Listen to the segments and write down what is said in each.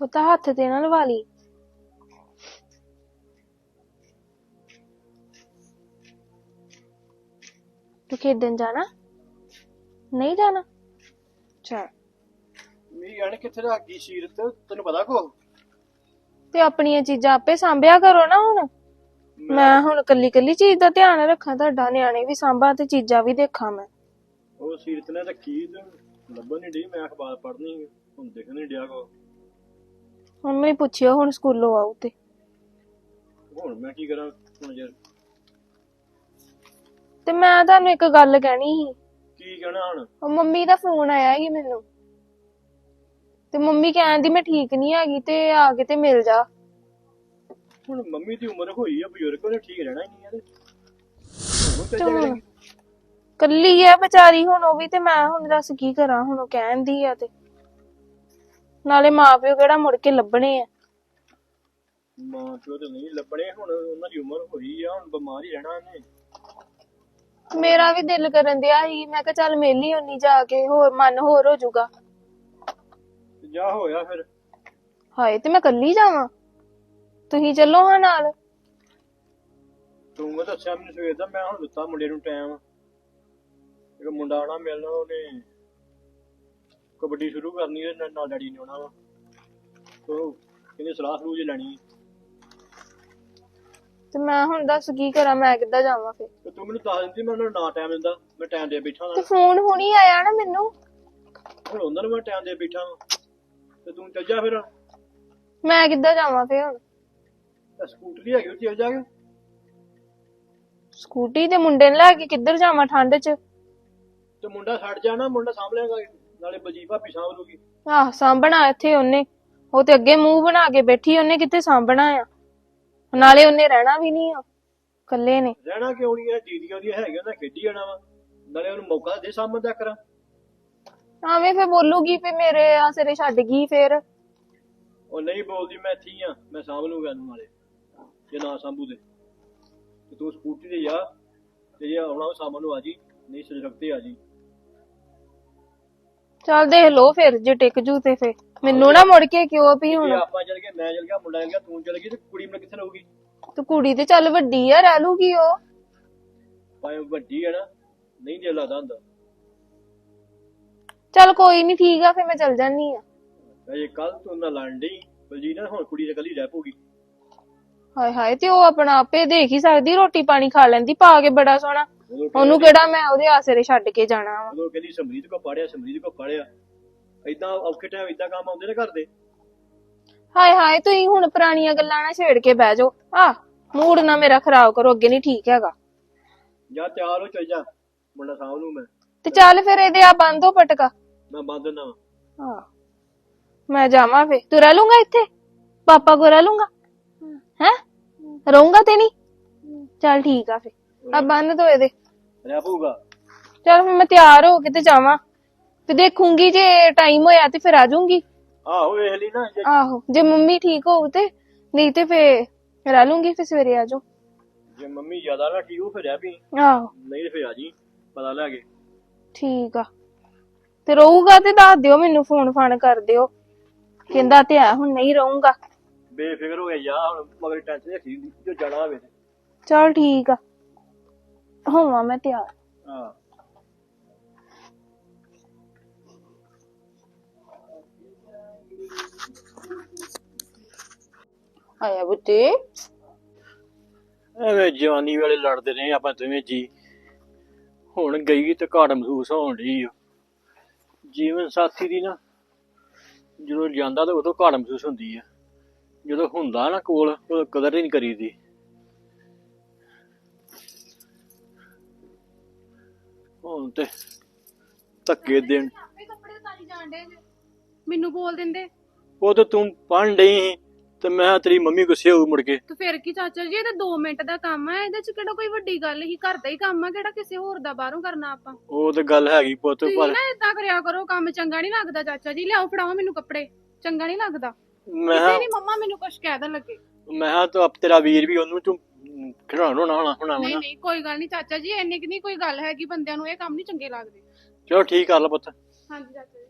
ਪੁੱਤ ਹੱਥ ਤੇ ਨਾ ਲਵਾ ਲਈ ਤੂੰ ਖੇਡਣ ਜਾਣਾ? ਨਹੀਂ ਜਾਣਾ? ਚਲ ਮੀ ਗਣ ਕਿੱਥੇ ਰੱਖ ਗਈ ਸੀਰਤ ਤੈਨੂੰ ਪਤਾ ਕੋ? ਤੇ ਆਪਣੀਆਂ ਚੀਜ਼ਾਂ ਆਪੇ ਸੰਭਿਆ ਕਰੋ ਨਾ ਹੁਣ। ਮੈਂ ਹੁਣ ਕੱਲੀ ਕੱਲੀ ਚੀਜ਼ ਦਾ ਧਿਆਨ ਰੱਖਾਂ ਤੁਹਾਡਾ ਨਿਆਣੇ ਵੀ ਸੰਭਾਂ ਤੇ ਚੀਜ਼ਾਂ ਵੀ ਦੇਖਾਂ ਮੈਂ। ਉਹ ਸੀਰਤ ਨੇ ਰੱਖੀ ਤੇ ਲੱਭਣ ਨਹੀਂ ਡਈ ਮੈਂ ਅਖਬਾਰ ਪੜ੍ਹਨੀ ਹੁਣ ਦਿਖ ਨਹੀਂ ਡਿਆ ਕੋ। ਮੰਮੀ ਨੂੰ ਪੁੱਛਿਓ ਹੁਣ ਸਕੂਲੋਂ ਆਉ ਤੇ। ਹੁਣ ਮੈਂ ਕੀ ਕਰਾਂ ਹੁਣ ਯਾਰ? ਤੇ ਮੈਂ ਤੁਹਾਨੂੰ ਇੱਕ ਗੱਲ ਕਹਿਣੀ ਸੀ। ਕੀ ਕਹਿਣਾ ਹੁਣ? ਉਹ ਮੰਮੀ ਦਾ ਫੋਨ ਆਇਆ ਸੀ ਮੈਨੂੰ। ਤੇ ਮੰਮੀ ਕਹਿੰਦੀ ਮੈਂ ਠੀਕ ਨਹੀਂ ਹੈਗੀ ਤੇ ਆ ਕੇ ਤੇ ਮਿਲ ਜਾ। ਹੁਣ ਮੰਮੀ ਦੀ ਉਮਰ ਹੋਈ ਆ ਬਜ਼ੁਰਗ ਉਹਨੇ ਠੀਕ ਰਹਿਣਾ ਹੀ ਨਹੀਂ ਯਾਰ ਉਹ ਚੱਲ। ਜਾਏਗੀ ਕੱਲੀ ਆ ਵਿਚਾਰੀ ਹੁਣ ਉਹ ਵੀ ਤੇ ਮੈਂ ਹੁਣ ਦੱਸ ਕੀ ਕਰਾਂ ਹੁਣ ਉਹ ਕਹਿੰਦੀ ਆ ਤੇ। ਨਾਲੇ ਮਾਪਿਓ ਕਿਹੜਾ ਮੁੜ ਕੇ ਲੱਭਣੇ ਆ? ਮਾਂ ਪਿਓ ਤੇ ਨਹੀਂ ਲੱਭਣੇ ਹੁਣ ਉਹਨਾਂ ਦੀ ਉਮਰ ਹੋਈ ਆ ਹੁਣ ਬਿਮਾਰ ਹੀ ਰਹਿਣਾ ਇਹਨੇ ਮੇਰਾ ਵੀ ਦਿਲ ਕਰਨ ਦਿਆ ਸੀ ਮੈਂ ਕਿਹਾ ਚੱਲ ਮੇਲੀ ਹੁੰਨੀ ਜਾ ਕੇ ਹੋਰ ਮਨ ਹੋਰ ਹੋ ਜਾਊਗਾ। ਤੇ ਜਾ ਹੋਇਆ ਫਿਰ। ਹਾਏ ਤੇ ਮੈਂ ਕੱਲੀ ਜਾਵਾਂ? ਤੁਸੀਂ ਚੱਲੋ ਹਾਂ ਨਾਲ। ਤੂੰ ਮੈਂ ਦੱਸਿਆ ਮੈਨੂੰ ਸਵੇਰ ਦਾ ਮੈਂ ਹੁਣ ਦਿੱਤਾ ਮੁੰਡੇ ਨੂੰ ਟਾਈਮ ਇੱਕ ਮੁੰਡਾ ਆਣਾ ਮਿਲਣਾ ਉਹਨੇ। ਕਬੱਡੀ ਸ਼ੁਰੂ ਕਰਨੀ ਹੈ ਨਾਲ ਡੈਡੀ ਨੇ ਆਉਣਾ ਵਾ। ਉਹ ਕਹਿੰਦੇ ਸਲਾਹ ਸਲੂਹ ਜੇ ਲੈਣੀ ਤੇ ਮੈਂ ਹੁਣ ਦੱਸ ਕੀ ਕਰਾਂ ਮੈਂ ਕਿੱਦਾਂ ਜਾਵਾਂ ਫਿਰ? ਤੇ ਤੂੰ ਮੈਨੂੰ ਦੱਸ ਦਿੰਦੀ ਮੈਂ ਉਹਨਾਂ ਨੂੰ ਨਾ ਟਾਈਮ ਦਿੰਦਾ ਮੈਂ ਟਾਈਮ ਦੇ ਬੈਠਾ ਤੇ ਹਾਂ ਫੋਨ ਹੁਣੀ ਆਇਆ ਨਾ ਮੈਨੂੰ। ਹੁਣ ਉਹਨਾਂ ਨੂੰ ਮੈਂ ਟਾਈਮ ਦੇ ਬੈਠਾ ਵਾਂ। ਤੇ ਤੂੰ ਚੱਲ ਜਾ ਫਿਰ। ਮੈਂ ਕਿੱਦਾਂ ਜਾਵਾਂ ਫਿਰ ਹੁਣ? ਤਾਂ ਸਕੂਟਰੀ ਹੈਗੀ ਉੱਥੇ ਚੱਲ ਜਾ ਕੇ। ਸਕੂਟੀ ਤੇ ਮੁੰਡੇ ਨੂੰ ਲੈ ਕੇ ਕਿੱਧਰ ਜਾਵਾਂ ਠੰਡ 'ਚ? ਤੇ ਮੁੰਡਾ ਛੱਡ ਜਾਣਾ ਮੁੰਡਾ ਸਾਂਭ ਲੇਗਾ ਨਾਲੇ ਬਜੀ ਭਾਪੀ ਸਾਂਭ ਲੂਗੀ ਆਹ ਸਾਂਭਣਾ ਇੱਥੇ ਉਹਨੇ। ਉਹ ਤੇ ਅੱਗੇ ਮੂੰਹ ਬਣਾ ਕੇ ਬੈਠੀ ਉਹਨੇ ਕਿੱਥੇ ਸਾਂਭਣਾ ਆ? ਨਾਲੇ ਉਹਨੇ ਰਹਿਣਾ ਵੀ ਨਹੀਂ ਆ ਇਕੱਲੇ ਨੇ। ਰਹਿਣਾ ਕਿਉਂ ਨਹੀਂ ਇਹ ਦੀਦੀਆਂ ਉਹਦੀਆਂ ਹੈਗੀਆਂ ਉਹਨਾਂ ਖੇਡੀ ਜਾਣਾ ਵਾ। ਨਾਲੇ ਉਹਨੂੰ ਮੌਕਾ ਦੇ ਸਾਂਭਣ ਦਾ ਕਰਾਂ। ਐਵੇਂ ਫੇਰ ਬੋਲੂਗੀ ਫੇ ਮੇਰੇ ਆਸਰੇ ਛੱਡ ਗਈ ਫੇਰ। ਉਹ ਨਹੀਂ ਬੋਲਦੀ ਮੈਂ ਇੱਥੇ ਆ ਮੈਂ ਸਾਂਭ ਲੂਗਾ ਇਹਨੂੰ ਨਾਲੇ। ਜੇ ਨਾ ਸਾਂਭੂ ਤੇ। ਤੇ ਤੂੰ ਸਕੂਟੀ ਤੇ ਜਾ ਤੇ ਜੇ ਆਉਣਾ ਉਹ ਸਾਂਭਣ ਨੂੰ ਆ ਜੀ ਨਹੀਂ ਸਿਰ ਰੱਖਤੇ ਆ ਜੀ। ਚੱਲ ਦੇਖ ਲੋ ਫਿਰ ਜੇ ਟਿਕ ਜੂ ਤੇ ਫੇ ਮੈਨੂੰ ਨਾ ਮੁੜ ਕੇ ਕਿਉਂ ਵੀ ਜੇ ਹੁਣ ਆਪਾਂ ਚੱਲ ਗਏ ਮੈਂ ਚੱਲ ਗਿਆ ਮੁੰਡਾ ਚੱਲ ਗਿਆ ਤੂੰ ਚੱਲ ਗਈ ਤੇ ਕੁੜੀ ਮੇਰੇ ਕਿੱਥੇ ਰਹੂਗੀ? ਤੂੰ ਕੁੜੀ ਤੇ ਚੱਲ ਵੱਡੀ ਆ ਰਹਿ ਲੂਗੀ ਉਹ। ਭਾਵੇਂ ਵੱਡੀ ਹੈ ਨਾ ਨਹੀਂ ਦਿਲ ਲੱਗਦਾ ਹੁੰਦਾ। ਚੱਲ ਕੋਈ ਨਹੀਂ ਠੀਕ ਆ ਫੇ ਮੈਂ ਚੱਲ ਜਾਨੀ ਆ। ਅਜੇ ਕੱਲ ਤੂੰ ਨਾ ਡਈ ਬਲਜੀਤ ਨਾ ਹੁਣ ਕੁੜੀ ਤੇ ਕੱਲੀ ਰਹਿ ਪਊਗੀ। ਹਾਏ ਹਾਏ ਤੇ ਉਹ ਆਪਣਾ ਆਪੇ ਦੇਖ ਹੀ ਸਕਦੀ ਰੋਟੀ ਪਾਣੀ ਖਾ ਲੈਂਦੀ ਪਾ ਕੇ ਬੜਾ ਸੋਹਣਾ। ਉਹਨੂੰ ਕਿਹੜਾ ਮੈਂ ਉਹਦੇ ਆਸਰੇ ਛੱਡ ਕੇ ਜਾਣਾ ਵਾ। ਉਦੋਂ ਕਹਿੰਦੀ ਸਮਰੀਤ ਕੋ ਪੜਿਆ ਸਮਰੀਤ ਕੋ ਪੜਿਆ। ਏਦਾਂ ਔਖੇ ਟਾਈਮ ਏਦਾਂ ਕੰਮ ਆਉਂਦੇ ਨੇ ਘਰ ਦੇ। ਹਾਏ ਹਾਏ ਤੁਸੀਂ ਹੁਣ ਪੁਰਾਣੀਆਂ ਗੱਲਾਂ ਨਾ ਛੇੜ ਕੇ ਬਹਿ ਜਾਓ। ਆ ਮੂਡ ਨਾ ਮੇਰਾ ਖਰਾਬ ਕਰੋ ਅੱਗੇ ਨਹੀਂ ਠੀਕ ਹੈਗਾ। ਜਾਂ ਤਿਆਰ ਹੋ ਚੱਲ ਜਾ। ਮੁੰਡਾ ਸਾਂਭ ਨੂੰ ਮੈਂ। ਤੇ ਚੱਲ ਫਿਰ ਇਹਦੇ ਆ ਬੰਦ ਹੋ ਪਟਕਾ। ਮੈਂ ਬੰਦ ਵਾਂ। ਹਾਂ ਮੈਂ ਜਾਵਾਂ ਫੇ ਤੂੰ ਰਹਿ ਲੂੰਗਾ ਇੱਥੇ? ਪਾਪਾ ਕੋ ਰਹਿ ਲੂੰਗਾ ਹੈ? ਰਹੂੰਗਾ ਤੇ ਨਹੀਂ? ਚੱਲ ਠੀਕ ਆ ਫੇ ਆ ਬੰਨ ਦੋ ਇਹਦੇ। ਰਹਿ ਪਊਗਾ। ਚੱਲ ਫਿਰ ਮੈਂ ਤਿਆਰ ਹੋ ਕੇ ਤੇ ਜਾਵਾਂ। ਤੇ ਦੇਖੂੰਗੀ ਜੇ ਟਾਈਮ ਹੋਇਆ ਤੇ ਫਿਰ ਆ ਜਾਊਂਗੀ। ਆਹੋ ਵੇਖ ਲਈ ਨਾ ਜੇ ਆਹੋ ਜੇ ਮੰਮੀ ਠੀਕ ਹੋਊ ਤੇ ਨਹੀਂ ਤੇ ਫੇ ਰਹਿ ਲੂੰਗੀ ਫਿਰ ਸਵੇਰੇ ਆ ਜਾਊ। ਜੇ ਮੰਮੀ ਜ਼ਿਆਦਾ ਨਾ ਠੀਕ ਹੋ ਫਿਰ ਰਹਿ ਪਈ। ਆਹੋ। ਨਹੀਂ ਤੇ ਫਿਰ ਆ ਜੀ ਪਤਾ ਲੈ ਕੇ। ਠੀਕ ਆ। ਤੇ ਰਹੂਗਾ ਤੇ ਦੱਸ ਦਿਓ ਮੈਨੂੰ ਫੋਨ ਫਾਨ ਕਰ ਦਿਓ। ਕਹਿੰਦਾ ਤੇ ਆ ਹੁਣ ਨਹੀਂ ਰਹੂੰਗਾ। ਬੇਫਿਕਰ ਹੋ ਗਿਆ ਯਾਰ ਹੁਣ ਮਗਰ ਟੈਨਸ਼ਨ ਰੱਖੀ ਹੁੰਦੀ ਜੋ ਜਾਣਾ ਹੋਵੇ ਤੇ। ਚਲ ਠੀਕ ਆ। ਹੋਵਾਂ ਮੈਂ ਤਿਆਰ ਹਾਂ ਆਇਆ ਬੁੱਤੇ ਐਵੇਂ ਜਵਾਨੀ ਵੇਲੇ ਲੜਦੇ ਰਹੇ ਆਪਾਂ ਦੋਵੇਂ ਜੀ ਹੁਣ ਗਈ ਤੇ ਘਾਟ ਮਹਿਸੂਸ ਹੋਣ ਡਈ ਆ ਜੀਵਨ ਸਾਥੀ ਦੀ ਨਾ ਜਦੋਂ ਜਾਂਦਾ ਤਾਂ ਉਦੋਂ ਘਾਟ ਮਹਿਸੂਸ ਹੁੰਦੀ ਆ ਜਦੋਂ ਹੁੰਦਾ ਨਾ ਕੋਲ ਉਹ ਕਦਰ ਹੀ ਨਹੀਂ ਕਰੀਦੀ ਹੁਣ ਤੇ ਧੱਕੇ ਦੇਣ। ਕੱਪੜੇ ਉਤਾਰੀ ਜਾਂਦੇ ਮੈਨੂੰ ਬੋਲ ਦਿੰਦੇ। ਉਹ ਤੇ ਤੂੰ ਪੜ੍ਹਨ ਡਈ ਸੀ ਤੇ ਮੈਂ ਤੇਰੀ ਮੰਮੀ ਗੁੱਸੇ ਹੋਊ ਮੁੜ ਕੇ। ਤੇ ਫਿਰ ਕੀ ਚਾਚਾ ਜੀ ਇਹ ਤਾਂ 2 ਮਿੰਟ ਦਾ ਕੰਮ ਆ ਇਹਦੇ ਚ ਕਿਹੜਾ ਕੋਈ ਵੱਡੀ ਗੱਲ ਹੀ ਘਰ ਦਾ ਹੀ ਕੰਮ ਆ ਕਿਹੜਾ ਕਿਸੇ ਹੋਰ ਦਾ ਬਾਹਰੋਂ ਕਰਨਾ ਆਪਾਂ। ਉਹ ਤੇ ਗੱਲ ਹੈਗੀ ਪੁੱਤ ਤੁਸੀਂ ਪਰ ਨਾ ਇਦਾਂ ਕਰਿਆ ਕਰੋ ਕੰਮ ਚੰਗਾ ਨਹੀਂ ਲੱਗਦਾ ਚਾਚਾ ਜੀ ਲਿਆਓ ਫੜਾਓ ਮੈਨੂੰ ਕੱਪੜੇ ਚੰਗਾ ਨਹੀਂ ਲੱਗਦਾ। ਮੈਂ ਕਿਹਾ ਨਹੀਂ ਮੰਮਾ ਮੈਨੂੰ ਕੁਝ ਕਹਿ ਦੇਣ ਲੱਗੇ। ਮੈਂ ਕਿਹਾ ਤੂੰ ਆਪ ਤੇਰਾ ਵੀਰ ਵੀ ਉਹਨੂੰ ਤੂੰ ਖਿਡਾਉਣਾ ਹੋਣਾ ਹੋਣਾ ਹੋਣਾ ਨਹੀਂ ਨਾ। ਨਹੀਂ ਕੋਈ ਗੱਲ ਨਹੀਂ ਚਾਚਾ ਜੀ ਇੰਨੀ ਕਿ ਨਹੀਂ ਕੋਈ ਗੱਲ ਹੈਗੀ ਬੰਦਿਆਂ ਨੂੰ ਇਹ ਕੰਮ ਨਹੀਂ ਚੰਗੇ ਲੱਗਦੇ। ਚਲੋ ਠੀਕ ਕਰ ਲਾ ਪੁੱਤ। ਹਾਂਜੀ ਚਾਚਾ ਜੀ।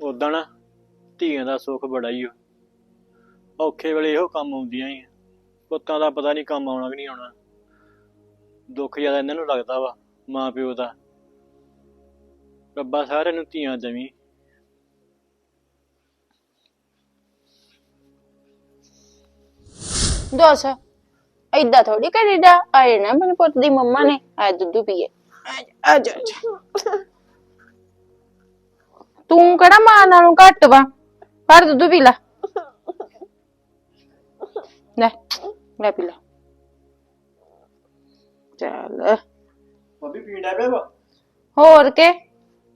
ਉਦਾਂ ਨਾ ਧੀਆਂ ਦਾ ਸੁੱਖ ਬੜਾ ਹੀ ਓ। ਔਖੇ ਵੇਲੇ ਇਹੋ ਕੰਮ ਆਉਂਦੀਆਂ ਹੀ ਆ। ਪੁੱਤਾਂ ਦਾ ਪਤਾ ਨਹੀਂ ਕੰਮ ਆਉਣਾ ਕਿ ਨਹੀਂ ਆਉਣਾ। ਦੁੱਖ ਜ਼ਿਆਦਾ ਇਹਨਾਂ ਨੂੰ ਲੱਗਦਾ ਵਾ ਮਾਂ ਪਿਓ ਦਾ। ਰੱਬਾ ਸਾਰਿਆਂ ਨੂੰ ਧੀਆਂ ਦੇਵੀਂ। ਦੱਸ। ਏਦਾਂ ਥੋੜੀ ਕਰੀਦਾ। ਆਏ ਨਾ ਮੇਰੇ ਪੁੱਤ ਦੀ ਮੰਮਾ ਨੇ ਆ ਦੁੱਧ ਪੀਏ। ਆ ਜਾ ਜਾ। ਤੂੰ ਕਿਹੜਾ ਮਾਂ ਨਾਲੋਂ ਘੱਟ ਵਾ? ਪਰ ਦੁੱਧ ਪੀ ਲੈ। ਲੈ ਲੈ ਪੀ ਲੈ। ਚੱਲ। ਭਾਬੀ ਪੀਂਦਾ ਪਿਆ ਵਾ? ਹੋਰ ਕੇ?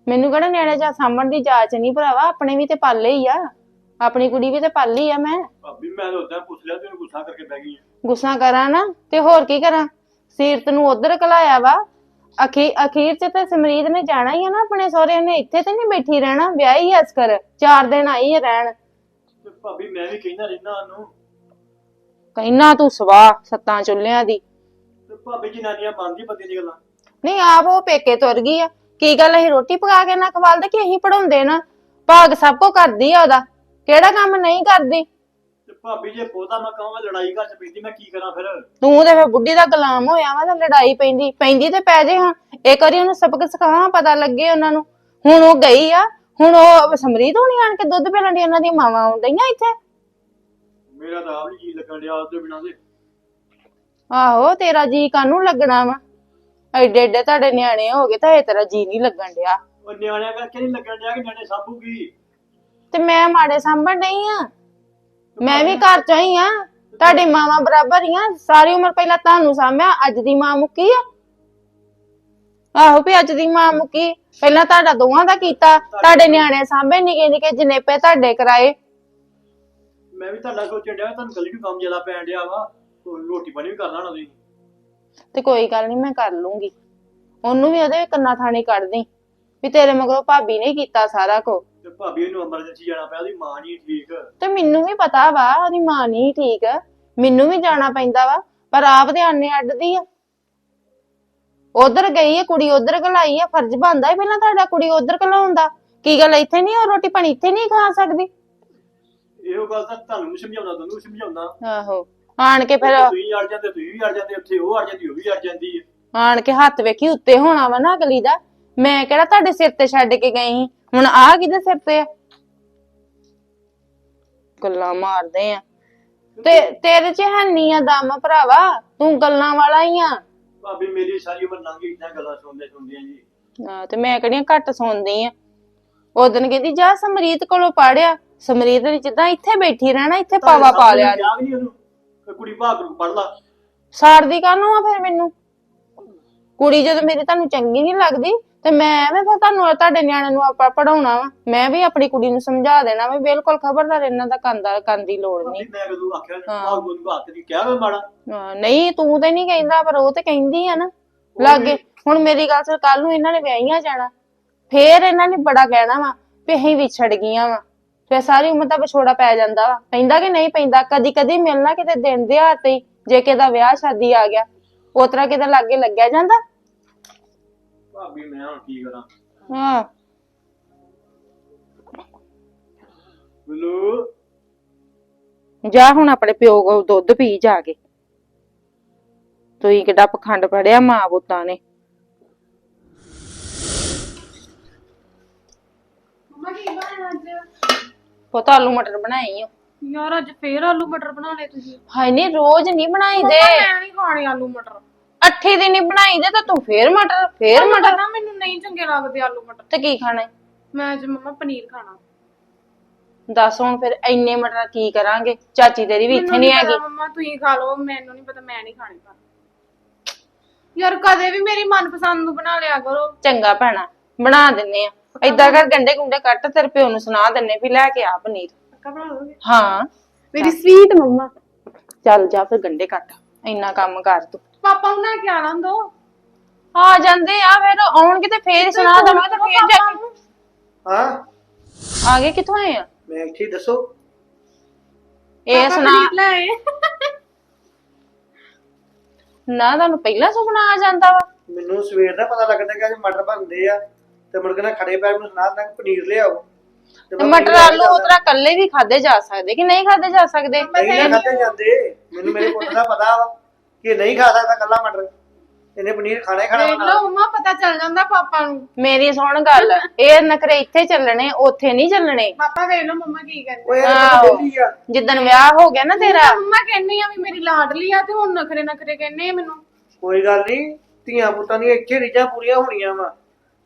ਮੈਨੂੰ ਕਿਹੜਾ ਨਿਆਣੇ ਜਾ ਸਾਂਭਣ ਦੀ ਜਾਚ ਨਹੀਂ ਭਰਾਵਾ ਆਪਣੇ ਵੀ ਤੇ ਪਾਲੇ ਹੀ ਆ। ਆਪਣੀ ਕੁੜੀ ਵੀ ਤੇ ਪਾਲੀ ਆ ਮੈਂ। ਭਾਬੀ ਮੈਂ ਤਾਂ ਉਦਾਂ ਪੁੱਛ ਲਿਆ ਤੈਨੂੰ ਗੁੱਸਾ ਕਰਕੇ ਬਹਿ ਗਈ ਆ। ਗੁੱਸਾ ਕਰਾਂ ਨਾ ਤੇ ਹੋਰ ਕੀ ਕਰਾਂ? ਸੀਰਤ ਨੂੰ ਉਧਰ ਕਲਾਇਆ ਵਾ। ਅਖੀ ਅਖੀਰ ਚ ਤੇ ਸਮਰੀਤ ਨੇ ਜਾਣਾ ਹੀ ਆ ਨਾ ਆਪਣੇ ਸਹੁਰੇ ਨੇ ਇੱਥੇ ਤੇ ਨਹੀਂ ਬੈਠੀ ਰਹਿਣਾ ਵਿਆਹੀ ਐਸ ਕਰ ਚਾਰ ਦਿਨ ਆਈ ਹੈ ਰਹਿਣ। ਤੇ ਭਾਬੀ ਮੈਂ ਵੀ ਕਹਿੰਦਾ ਰਹਿਣਾ ਉਹਨੂੰ। ਕਹਿਣਾ ਤੂੰ ਸਵਾ ਸੱਤਾਂ ਚੁੱਲਿਆਂ ਦੀ। ਤੇ ਭਾਬੀ ਜਨਾਨੀਆਂ ਮੰਨਦੀ ਬੰਦੇ ਦੀ ਗੱਲਾਂ। ਨਹੀਂ ਆਪ ਉਹ ਪੇਕੇ ਤੁਰ ਗਈ ਆ। ਕੀ ਗੱਲ ਅਸੀਂ ਰੋਟੀ ਪਕਾ ਕੇ ਨਾ ਖਵਾਲਦੇ ਕਿ ਅਸੀਂ ਪੜਾਉਂਦੇ ਨਾ? ਭਾਗ ਸਭ ਕੋ ਕਰਦੀ ਆ ਉਹਦਾ। ਕਿਹੜਾ ਕੰਮ ਨਹੀਂ ਕਰਦੀ? ਤੇ ਭਾਬੀ ਜੇ ਪੋਤਾ ਮੈਂ ਕਹਾਂ ਲੜਾਈ ਘਰ ਚ ਪੈਂਦੀ ਮੈਂ ਕੀ ਕਰਾਂ ਫਿਰ? ਤੂੰ ਤੇ ਫੇ ਬੁੱਢੀ ਦਾ ਗੁਲਾਮ ਹੋਇਆ ਵਾ ਤਾਂ ਲੜਾਈ ਪੈਂਦੀ ਪੈਂਦੀ ਤੇ ਪੈ ਜੇ ਹਾਂ ਇੱਕ ਵਾਰੀ ਉਹਨੂੰ ਸਬਕ ਸਿਖਾਵਾਂ ਪਤਾ ਲੱਗੇ ਉਹਨਾਂ ਨੂੰ। ਹੁਣ ਉਹ ਗਈ ਆ ਹੁਣ ਉਹ ਸਮਰੀਤ ਹੋਣੀ ਆਣ ਕੇ ਦੁੱਧ ਪੀਣ ਦੀ ਉਹਨਾਂ ਦੀ ਮਾਵਾਂ ਆਉਂਦੀਆਂ ਇੱਥੇ? ਮੇਰਾ ਤਾਂ ਆਪ ਨਹੀਂ ਜੀ ਲੱਗਣ ਡਿਆ ਉਹਦੇ ਬਿਨਾਂ ਦੇ ਆਹੋ ਤੇਰਾ ਜੀ ਕਾਨੂੰ ਲੱਗਣਾ ਵਾ? ਐਡੇ ਐਡੇ ਤੁਹਾਡੇ ਨਿਆਣੇ ਹੋ ਗਏ ਤਾਂ ਇਹ ਤੇਰਾ ਜੀ ਨਹੀਂ ਲੱਗਣ ਡਿਆ। ਉਹ ਨਿਆਣਿਆਂ ਕਰਕੇ ਨਹੀਂ ਲੱਗਣ ਡਿਆ ਕਿ ਨਿਆਣੇ ਸਾਂਭੂਗੀ? ਤੇ ਮੈਂ ਮਾੜੇ ਸਾਂਭਣ ਨਹੀਂ ਆ। ਮੈਂ ਵੀ ਘਰ ਚ ਹੀ ਆ। ਤੁਹਾਡੀ ਮਾਵਾਂ ਬਰਾਬਰ ਹੀ ਆ। ਸਾਰੀ ਉਮਰ ਪਹਿਲਾਂ ਤੁਹਾਨੂੰ ਸਾਂਭਿਆ ਅੱਜ ਦੀ ਮਾਂ ਮੁੱਕੀ ਆ। ਆਹੋ ਵੀ ਅੱਜ ਦੀ ਮਾਂ ਮੁੱਕੀ। ਪਹਿਲਾਂ ਤੁਹਾਡਾ ਦੋਵਾਂ ਦਾ ਕੀਤਾ। ਤੁਹਾਡੇ ਨਿਆਣੇ ਸਾਂਭੇ ਨਿੱਕੇ ਨਿੱਕੇ ਜਨੇਪੇ ਤੁਹਾਡੇ ਕਰਾਏ। ਮੈਂ ਵੀ ਤੁਹਾਡਾ ਸੋਚਣ ਡਿਆ ਤੁਹਾਨੂੰ ਕੱਲੀ ਨੂੰ ਕੰਮ ਜ਼ਿਆਦਾ ਪੈਣ ਡਿਆ ਵਾ। ਰੋਟੀ ਪਾਣੀ ਵੀ ਕਰਨਾ ਨਾ ਤੁਸੀਂ। ਤੇ ਕੋਈ ਗੱਲ ਨਹੀਂ ਮੈਂ ਕਰ ਲੂੰਗੀ। ਉਹਨੂੰ ਵੀ ਉਹਦੇ ਕੰਨਾਂ ਥਾਣੇ ਕੱਢ ਦੀ ਵੀ ਤੇਰੇ ਮਗਰੋਂ ਭਾਬੀ ਨੇ ਕੀਤਾ ਸਾਰਾ ਕੁਝ ਤੇ ਭਾਬੀ ਨੂੰ ਐਮਰਜੈਂਸੀ ਜਾਣਾ ਪਿਆ ਉਹਦੀ ਮਾਂ ਨਹੀਂ ਠੀਕ। ਤੇ ਮੈਨੂੰ ਵੀ ਪਤਾ ਵਾ ਉਹਦੀ ਮਾਂ ਨਹੀਂ ਠੀਕ। ਮੈਨੂੰ ਵੀ ਜਾਣਾ ਪੈਂਦਾ ਵਾ ਪਰ ਆਪ ਦੇ ਆਨੇ ਅੱਡਦੀ ਆ। ਉਧਰ ਗਈ ਹੈ ਕੁੜੀ ਉਧਰ ਘਲਾਈ ਆ ਫਰਜ਼ ਬਣਦਾ ਹੈ ਪਹਿਲਾਂ ਤੁਹਾਡਾ ਕੁੜੀ ਉਧਰ ਘਲਾਉਣ ਦਾ। ਕੀ ਗੱਲ ਇੱਥੇ ਨਹੀਂ ਉਹ ਰੋਟੀ ਪਾਣੀ ਇੱਥੇ ਨਹੀਂ ਖਾ ਸਕਦੀ? ਇਹੋ ਗੱਲ ਤਾਂ ਤੁਹਾਨੂੰ ਵੀ ਸਮਝਾਉਂਦਾ ਤੁਹਾਨੂੰ ਵੀ ਸਮਝਾਉਂਦਾ। ਆਹੋ ਆਣ ਕੇ ਫਿਰ ਤੁਸੀਂ ਅੜ ਜਾਂਦੇ ਤੁਸੀਂ ਵੀ ਅੜ ਜਾਂਦੇ ਉੱਥੇ ਉਹ ਅੜ ਜਾਂਦੀ ਉਹ ਵੀ ਅੜ ਜਾਂਦੀ ਹੈ ਆਣ ਕੇ ਹੱਥ ਵੇਖੀ ਉੱਤੇ ਹੋਣਾ ਵਾ ਨਾ ਅਗਲੀ ਦਾ। ਮੈਂ ਕਿਹੜਾ ਤੁਹਾਡੇ ਸਿਰ ਤੇ ਛੱਡ ਕੇ ਗਈ? ਸੀ ਹੁਣ ਆ ਕਿਹਦੇ ਸਿਰ ਤੇ ਆ? ਗੱਲਾਂ ਮਾਰਦੇ ਆ। ਤੇ ਤੇਰੇ ਚ ਹੈਨੀ ਆ ਦਮ ਭਰਾਵਾ ਤੂੰ ਗੱਲਾਂ ਵਾਲਾ ਹੀ ਆ। ਭਾਬੀ ਮੇਰੀ ਸਾਰੀ ਉਮਰ ਲੰਘ ਗਈ ਇਦਾਂ ਗੱਲਾਂ ਸੁਣਦੇ ਸੁਣਦਿਆਂ ਜੀ। ਹਾਂ ਤੇ ਮੈਂ ਕਿਹੜੀਆਂ ਘੱਟ ਸੁਣਦੀ ਆ। ਉਦੋਂ ਕਹਿੰਦੀ ਜਾ ਸਮਰੀਤ ਕੋਲੋਂ ਪੜਿਆ। ਸਮਰੀਤ ਨੇ ਜਿੱਦਾਂ ਇੱਥੇ ਬੈਠੀ ਰਹਿਣਾ ਇੱਥੇ ਪਾਵਾ ਪਾ ਲਿਆ। ਕਿਹਾ ਵੀ ਨਹੀਂ ਉਹਨੂੰ ਕਿ ਕੁੜੀ ਭਾਗ ਨੂੰ ਪੜ ਲਾ। ਸਾੜਦੀ ਕਾਹਨੂੰ ਆ ਫਿਰ ਮੈਨੂੰ? ਕੁੜੀ ਜਦੋਂ ਮੇਰੀ ਤੁਹਾਨੂੰ ਚੰਗੀ ਨਹੀਂ ਲੱਗਦੀ ਤੇ ਮੈਂ ਐਵੇਂ ਫਿਰ ਤੁਹਾਨੂੰ ਤੁਹਾਡੇ ਨਿਆਣੇ ਨੂੰ ਆਪਾਂ ਪੜਾਉਣਾ ਵਾ। ਮੈਂ ਵੀ ਆਪਣੀ ਕੁੜੀ ਨੂੰ ਸਮਝਾ ਦੇਣਾ ਵੀ ਬਿਲਕੁਲ ਖਬਰਦਾਰ ਇਹਨਾਂ ਦਾ ਕੰਦਾ ਕੰਨ ਦੀ ਲੋੜ ਨਹੀਂ। ਮੈਂ ਕਦੋਂ ਆਖਿਆ ਭਾਗ ਨੂੰ ਹੱਥ ਦੀ ਕਿਹਾ ਵਾ ਮਾੜਾ। ਹਾਂ, ਨਹੀਂ ਤੂੰ ਤੇ ਨਹੀਂ ਕਹਿੰਦਾ ਪਰ ਉਹ ਤੇ ਕਹਿੰਦੀ ਆ ਨਾ। ਲਾਗੇ ਹੁਣ ਮੇਰੀ ਗੱਲ ਸੁਣ ਕੱਲ ਨੂੰ ਇਹਨਾਂ ਨੇ ਵਿਆਹੀਆਂ ਜਾਣਾ। ਫੇਰ ਇਹਨਾਂ ਨੇ ਬੜਾ ਕਹਿਣਾ ਵਾ ਵੀ ਅਸੀਂ ਵਿਛੜ ਗਈਆਂ ਵਾ। ਫੇਰ ਸਾਰੀ ਉਮਰ ਦਾ ਵਿਛੋੜਾ ਪੈ ਜਾਂਦਾ ਵਾ। ਪੈਂਦਾ ਕਿ ਨਹੀਂ ਪੈਂਦਾ? ਕਦੀ ਕਦੀ ਮਿਲਣਾ ਕਿਤੇ ਦਿਨ ਦਿਹਾੜ ਤੇ ਹੀ, ਜੇ ਕਿਤੇ ਵਿਆਹ ਸ਼ਾਦੀ ਆ ਗਿਆ ਉਤਰਾ ਕਿਤੇ ਲਾਗੇ ਲੱਗਿਆ ਜਾਂਦਾ? ਭਾਬੀ ਮੈਂ ਹੁਣ ਕੀ ਕਰਾਂ? ਹਾਂ। ਬਲੂ? ਜਾ ਹੁਣ ਆਪਣੇ ਪਿਓ ਕੋਲ ਦੁੱਧ ਪੀ ਜਾ ਕੇ। ਤੁਸੀਂ ਕਿੱਡਾ ਪਖੰਡ ਪੜਿਆ ਮਾਂ ਪੁੱਤਾਂ ਨੇ। ਮੰਮਾ ਕੀ ਬਣਾਇਆ ਅੱਜ? ਪੁੱਤ ਆਲੂ ਮਟਰ ਬਣਾਈ ਓ। ਯਾਰ ਅੱਜ ਫੇਰ ਆਲੂ ਮਟਰ ਬਣਾ ਲਏ ਤੁਸੀਂ। ਹਾਏ ਨਹੀਂ ਰੋਜ਼ ਨਹੀਂ ਬਣਾਈਦੇ। ਮੈਂ ਨਹੀਂ ਖਾਣੇ ਆਲੂ ਮਟਰ। ਅੱਠੇ ਦਿਨ ਹੀ ਬਣਾਈਦੇ ਤਾਂ ਤੂੰ ਫੇਰ ਮਟਰ ਫੇਰ ਮਟਰ। ਪਤਾ ਮੈਨੂੰ ਨਹੀਂ ਚੰਗੇ ਲੱਗਦੇ ਆਲੂ ਮਟਰ। ਤੇ ਕੀ ਖਾਣਾ ਈ? ਮੈਂ ਅੱਜ ਮੰਮਾ ਪਨੀਰ ਖਾਣਾ। ਦੱਸ ਹੁਣ ਫਿਰ ਇੰਨੇ ਮਟਰ ਕੀ ਕਰਾਂਗੇ? ਚਾਚੀ ਤੇਰੀ ਵੀ ਇੱਥੇ ਮੈਨੂੰ ਨਹੀਂ ਨੀ ਪਤਾ ਹੈਗੀ ਮੰਮਾ ਤੁਸੀਂ ਖਾ ਲਓ ਮੈਨੂੰ ਨਹੀਂ ਪਤਾ ਮੈਂ ਨਹੀਂ ਖਾਣੇ ਪਰ ਯਾਰ ਕਦੇ ਵੀ ਮੇਰੀ ਮਨਪਸੰਦ ਨੂੰ ਬਣਾ ਲਿਆ ਕਰੋ। ਚੰਗਾ ਭੈਣਾ ਬਣਾ ਦਿੰਨੇ ਆ। ਏਦਾਂ ਕਰ ਗੰਡੇ ਗੁੰਡੇ ਕੱਟ ਤੇਰੇ ਪਿਓ ਨੂੰ ਸੁਣਾ ਦਿੰਨੇ ਵੀ ਲੈ ਕੇ ਆ ਪਨੀਰ। ਪੱਕਾ ਬਣਾ ਲਓਗੇ ਹਾਂ। ਮੇਰੀ ਸਵੀਟ ਮੰਮਾ। ਚੱਲ ਜਾ ਫਿਰ ਗੰਡੇ ਕੱਟ ਇੰਨਾ ਕੰਮ ਕਰ ਤੂੰ। ਪਾਪਾ ਨੂੰ ਲੈ ਕੇ ਆਣਾ ਦੋ। ਆ ਜਾਂਦੇ ਆ ਫਿਰ ਆਉਣਗੇ ਤੇ ਫੇਰ ਸੁਣਾ ਦੇਵਾਂਗੇ ਤੇ ਫੇਰ ਜਾ ਕੇ। ਹਾਂ? ਆ ਗਏ ਕਿੱਥੋਂ ਆਏ ਆ? ਮੈਂ ਇੱਥੇ ਹੀ ਦੱਸੋ। ਇਹ ਸੁਣਾ। ਲੈ ਨਾ ਤੁਹਾਨੂੰ ਪਹਿਲਾਂ ਸੁਪਨਾ ਆ ਜਾਂਦਾ ਵਾ। ਮੈਨੂੰ ਸਵੇਰ ਦਾ ਪਤਾ ਲੱਗਦਾ ਕਿ ਅੱਜ ਮਟਰ ਬਣਦੇ ਆ ਤੇ ਮੁੜ ਕੇ ਨਾ ਖੜੇ ਪੈਰ ਮੈਨੂੰ ਸੁਣਾ ਦਿੰਦਾ ਕਿ ਪਨੀਰ ਲਿਆਓ। ਤੇ ਮਟਰ ਆਲੂ ਉਤਰਾ ਕੱਲੇ ਵੀ ਖਾਦੇ ਜਾ ਸਕਦੇ ਕਿ ਨਹੀਂ ਖਾਦੇ ਜਾ ਸਕਦੇ? ਨਹੀਂ ਨਾ ਖਾਦੇ ਜਾਂਦੇ। ਮੈਨੂੰ ਮੇਰੇ ਪੁੱਤ ਦਾ ਪਤਾ ਵਾ। ਕਿ ਨਹੀਂ ਖਾ ਸਕਦਾ ਕੱਲਾ ਮਟਰ? ਇਹਨੇ ਪਨੀਰ ਖਾਣਾ ਹੀ ਖਾਣਾ ਦੇਖ। ਲਓ ਮੰਮਾ ਪਤਾ ਚੱਲ ਜਾਂਦਾ ਪਾਪਾ ਨੂੰ। ਮੇਰੀ ਸੁਣ ਗੱਲ ਇਹ ਨਖਰੇ ਇੱਥੇ ਚੱਲਣੇ ਉੱਥੇ ਨਹੀਂ ਚੱਲਣੇ। ਪਾਪਾ ਵੇਖ ਲਓ ਮੰਮਾ ਕੀ ਕਹਿੰਦੇ। ਆ। ਜਿੱਦਣ ਵਿਆਹ ਹੋ ਗਿਆ ਨਾ ਤੇਰਾ। ਮੰਮਾ ਕਹਿੰਨੀ ਆ ਵੀ ਮੇਰੀ ਲਾਡਲੀ ਆ ਤੇ ਹੁਣ ਨਖਰੇ ਨਖਰੇ ਕਹਿੰਨੇ ਆ ਮੈਨੂੰ। ਕੋਈ ਗੱਲ ਨਹੀਂ ਧੀਆਂ ਪੁੱਤਾਂ ਦੀਆਂ ਇੱਥੇ ਰੀਝਾਂ ਪੂਰੀਆਂ ਹੋਣੀਆਂ ਵਾ।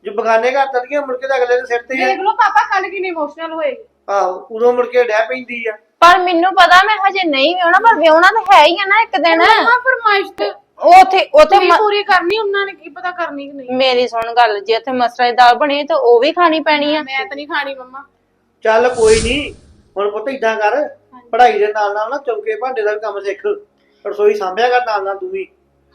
ਜੋ ਬਗਾਨੇ ਘਰ ਤੱਕੀਆਂ ਮੁੜ ਕੇ ਤਾਂ ਅਗਲੇ ਦੇ ਸਿਰ ਤੇ ਹੀ ਆ। ਦੇਖ ਲਓ ਪਾਪਾ ਕੱਲ ਕਿੰਨੀ ਇਮੋਸ਼ਨਲ ਹੋਏਗੀ। ਆਹੋ ਉਦੋਂ ਮੁੜ ਕੇ ਡਹਿ ਪੈਂਦੀ ਆ। ਪਰ ਮੈਨੂੰ ਪਤਾ ਮੈਂ ਹਜੇ ਨਹੀਂ ਵਿਆਹਣਾ ਪਰ ਵਿਆਹਣਾ ਤਾਂ ਹੈ ਹੀ ਆ ਨਾ ਇੱਕ ਦਿਨ। ਮੰਮਾ ਫਰਮਾਇਸ਼ ਤੇ ਉਥੇ ਉਥੇ ਪੂਰੀ ਪੂਰੀ ਕਰਨੀ ਉਹਨਾਂ ਨੇ ਕੀ ਪਤਾ ਕਰਨੀ ਕਿ ਨਹੀਂ। ਮੇਰੀ ਸੁਣ ਗੱਲ ਜੇ ਉੱਥੇ ਮਸਰਾ ਦੀ ਦਾਲ ਬਣੀ ਤੇ ਉਹ ਵੀ ਖਾਣੀ ਪੈਣੀ ਆ। ਮੈਂ ਤਾਂ ਨਹੀਂ ਖਾਣੀ ਮੰਮਾ। ਚੱਲ ਕੋਈ ਨਹੀਂ ਹੁਣ ਪੁੱਤ ਇਦਾਂ ਕਰ ਪੜ੍ਹਾਈ ਦੇ ਨਾਲ ਨਾਲ ਨਾ ਚੌਕੇ ਭਾਂਡੇ ਦਾ ਵੀ ਕੰਮ ਸਿੱਖ ਰਸੋਈ ਸਾਂਭਿਆ ਕਰ ਨਾਲ ਨਾਲ ਤੂੰ ਵੀ।